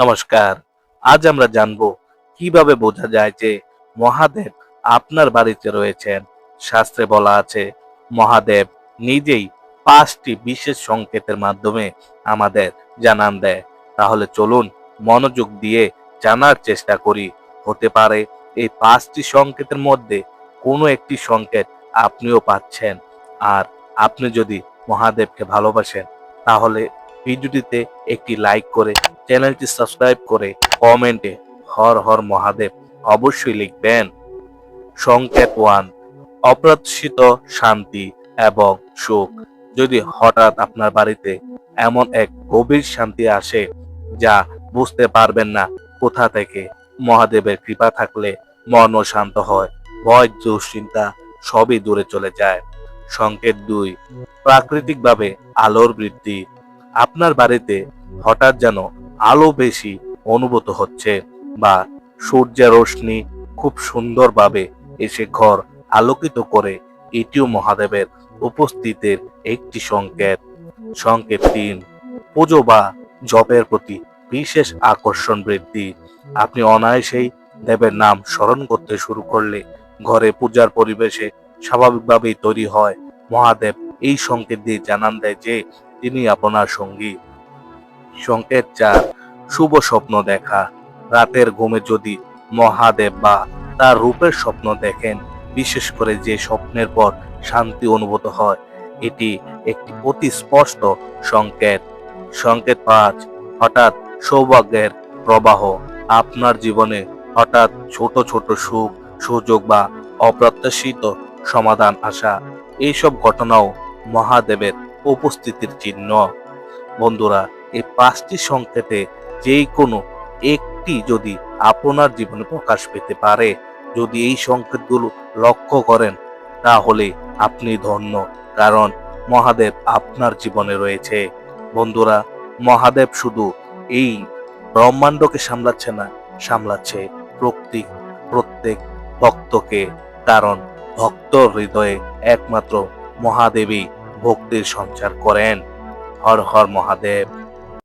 নমস্কার। আজ আমরা জানব কীভাবে বোঝা যায় যে মহাদেব আপনার বাড়িতে রয়েছেন। শাস্ত্রে বলা আছে, মহাদেব নিজেই পাঁচটি বিশেষ সংকেতের মাধ্যমে আমাদের জানান দেয়। তাহলে চলুন মনোযোগ দিয়ে জানার চেষ্টা করি। হতে পারে এই পাঁচটি সংকেতের মধ্যে কোনো একটি সংকেত আপনিও পাচ্ছেন। আর আপনি যদি মহাদেবকে ভালোবাসেন, তাহলে ভিডিওটিতে একটি লাইক করে, চ্যানেলটি সাবস্ক্রাইব করে কমেন্টে হর হর মহাদেব অবশ্যই লিখবেন। সংকেত ওয়ান, অপ্রত্যাশিত শান্তি এবং সুখ। যদি হঠাৎ আপনার বাড়িতে এমন এক গভীর শান্তি আসে, যা বুঝতে পারবেন না কোথা থেকে, মহাদেবের কৃপা থাকলে মনও শান্ত হয়, ভয়, দুশ্চিন্তা সবই দূরে চলে যায়। সংকেত দুই, প্রাকৃতিকভাবে আলোর বৃদ্ধি আপনার বাড়িতে হঠাৎ যেন আলো বেশি অনুভূত হচ্ছে বা সূর্যের রশ্মি খুব সুন্দরভাবে এসে ঘর আলোকিত করে এটিও মহাদেবের উপস্থিতির একটি সংকেত। সংকেত তিন, পুজো বা জপের প্রতি বিশেষ আকর্ষণ বৃদ্ধি। আপনি অনায়াসেই দেবের নাম স্মরণ করতে শুরু করলে ঘরে পূজার পরিবেশে স্বাভাবিকভাবেই তৈরি হয়। মহাদেব এই সংকেত দিয়ে জানান দেয় যে তিনি আপনার সঙ্গী। সংকেত চার শুভ স্বপ্ন দেখা। রাতের ঘুমে যদি মহাদেব বা তার রূপের স্বপ্ন দেখেন, বিশেষ করে যে স্বপ্নের পর শান্তি অনুভূত হয়, এটি একটি অতি স্পষ্ট সংকেত। সংকেত পাঁচ, হঠাৎ সৌভাগ্যের প্রবাহ। আপনার জীবনে হঠাৎ ছোট ছোট সুখ, সুযোগ বা অপ্রত্যাশিত সমাধান আসা। এইসব ঘটনাও মহাদেবের উপস্থিতির চিহ্ন। বন্ধুরা, এই পাঁচটি সংকেতে যেই কোনো একটি যদি আপনার জীবনে প্রকাশ পেতে পারে, যদি এই সংকেতগুলো লক্ষ্য করেন, তাহলে আপনি ধন্য, কারণ মহাদেব আপনার জীবনে রয়েছে। বন্ধুরা, মহাদেব শুধু এই ব্রহ্মাণ্ডকে সামলাচ্ছে না, সামলাচ্ছে প্রত্যেক প্রত্যেক ভক্তকে, কারণ ভক্ত হৃদয়ে একমাত্র মহাদেবী ভক্তির সঞ্চার করেন। হর হর মহাদেব।